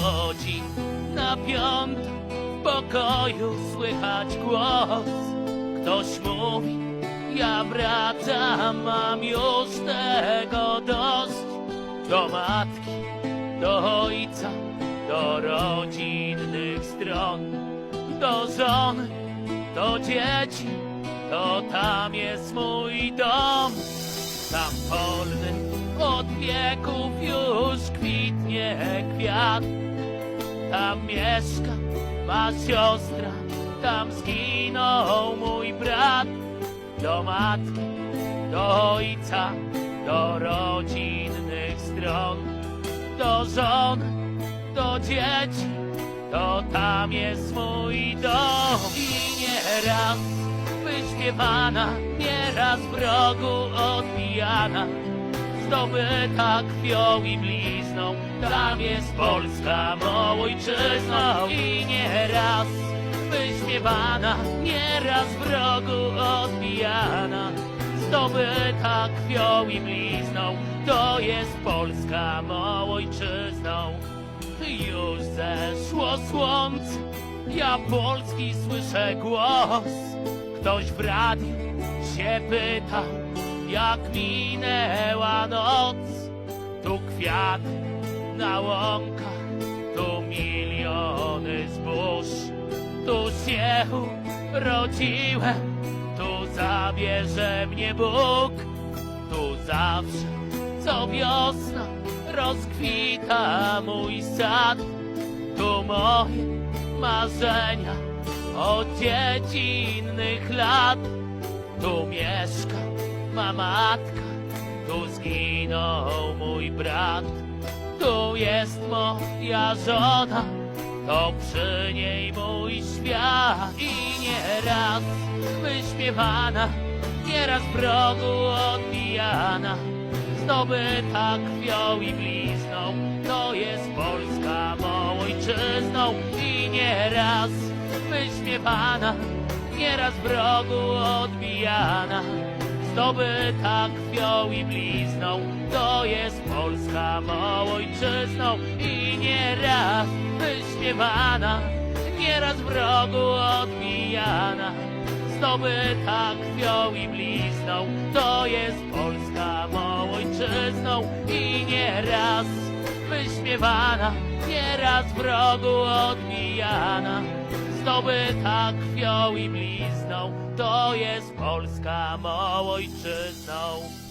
godzin na piątą w pokoju słychać głos. Ktoś mówi, ja wracam, mam już tego dość. Do matki, do ojca, do rodzinnych stron, do żony, do dzieci, to tam jest mój dom. Tam polny od wieków już kwitnie kwiat. Tam mieszka ma siostra, tam zginął mój brat. Do matki, do ojca, do rodzinnych stron, do żony, do dzieci, to tam jest mój dom. I nieraz wyśpiewana, nieraz w rogu odbijana, zdobyta krwią i blizną, tam jest Polska mą ojczyzną. I nieraz wyśpiewana, nieraz w rogu odbijana, zdobyta krwią i blizną, to jest Polska mą ojczyzną. Już zeszło słońce, ja Polski słyszę głos. Ktoś w radiu się pyta, jak minęła noc. Tu kwiaty na łąkach, tu miliony zbóż. Tu się urodziłem, tu zabierze mnie Bóg. Tu zawsze, co wiosna, rozkwita mój sad. Tu moje marzenia od dziecinnych lat. Ma matka, tu zginął mój brat. Tu jest moja żona, to przy niej mój świat. I nieraz wyśpiewana, nieraz w progu odbijana, zdobyta krwią i blizną, to jest Polska mą ojczyzną. I nieraz wyśpiewana, nieraz w rogu odbijana, zdobyta krwią i blizną, to jest Polska mą ojczyzną. I nieraz wyśpiewana, nieraz w rogu odbijana, zdobyta krwią i blizną, to jest Polska mą ojczyzną. I nieraz wyśpiewana, nieraz w rogu odbijana, zdobyta krwią i blizną, to jest Polska mą ojczyzną.